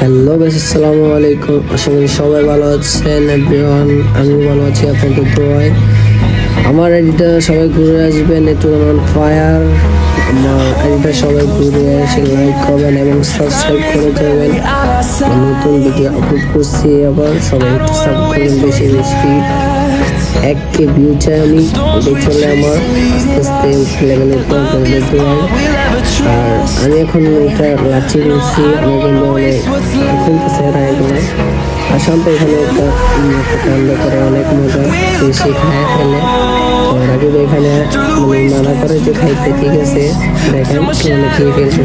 Hello বেশ আসসালামু আলাইকুম আশা করি সবাই ভালো আছেন এভরিওয়ান আমি ভালো আছি, আপনাদের দোয়ায়। আমার আইডিটা সবাই ঘুরে আসবেন অন ফায়ার আমার আইডিটা সবাই ঘুরে এসে লাইক করবেন এবং সাবস্ক্রাইব করে যাবেন নতুন ভিডিও আপলোড করছি আবার, সবাই একটু সাবস্ক্রাইব বেশি বেশি। এক কে ভিউ চাই আমি, এটাই চলে আমার। আস্তে আস্তে লেভেলের পর আপনাদের দোয়ায় আর আমি এখন এটা লাচি করছি আমার জন্য অনেক খুলতেছে রায়গুলো আর শান্ত এখানে একটা কাণ্ড করে, অনেক মজা। সে খায় ফেলে তো রাকিব এখানে মানে মানা করে যে খাইতে ঠিক আছে। দেখেন মানে খেয়ে ফেলছে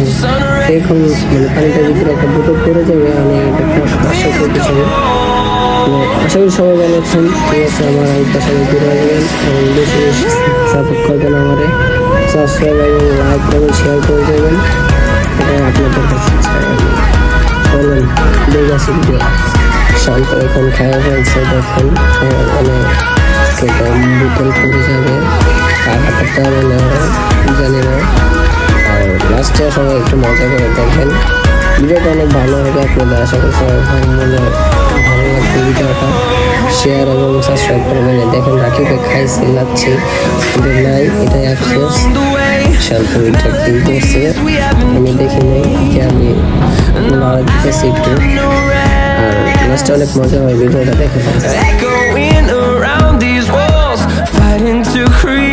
এখন মানে পানিটার ভিতরে একটা বোতল পড়ে যাবে, আমি এটা আশা করতেছি মানে আশা করি সবাই ভালো আছেন। ঠিক আছে, আমার এবং বেশি বেশি সাপোর্ট করবেন আমারে। সাবস্ক্রাইব এবং লাইক করবেন শেয়ার করে দেবেন এটা আপনাদের কাছে বলেন শান্ত এখন খাওয়া ফেলছে দেখেন মানে সেটা বোতল পড়ে যাবে আর হাতটা মানে জানি না আর লাস্টে সবাই একটু মজা করে দেখেন ভিডিওটা অনেক ভালো হবে আপনাদের আশা করি সবাই ভালো ভালো লাগবে ভিডিওটা শেয়ার এবং সাবস্ক্রাইব করবেন দেখেন রাকিবে খাইছে লাগছে ওদের নাই এটাই আফসোস শ্যাম্পু এটা কি করছে আমি দেখি নাই যে আমি লড়া দিতেছি একটু আর লাস্টে অনেক মজা হয় ভিডিওটা দেখে Fighting to create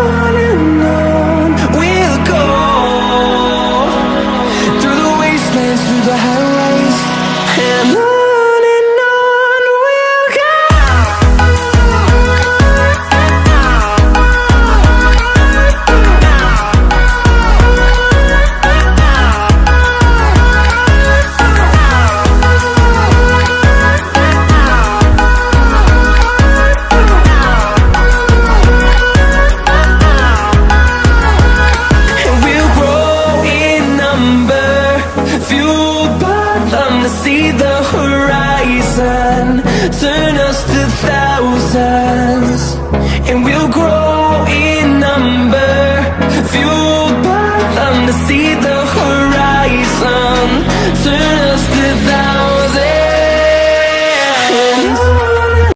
see the horizon. Turn us to thousands.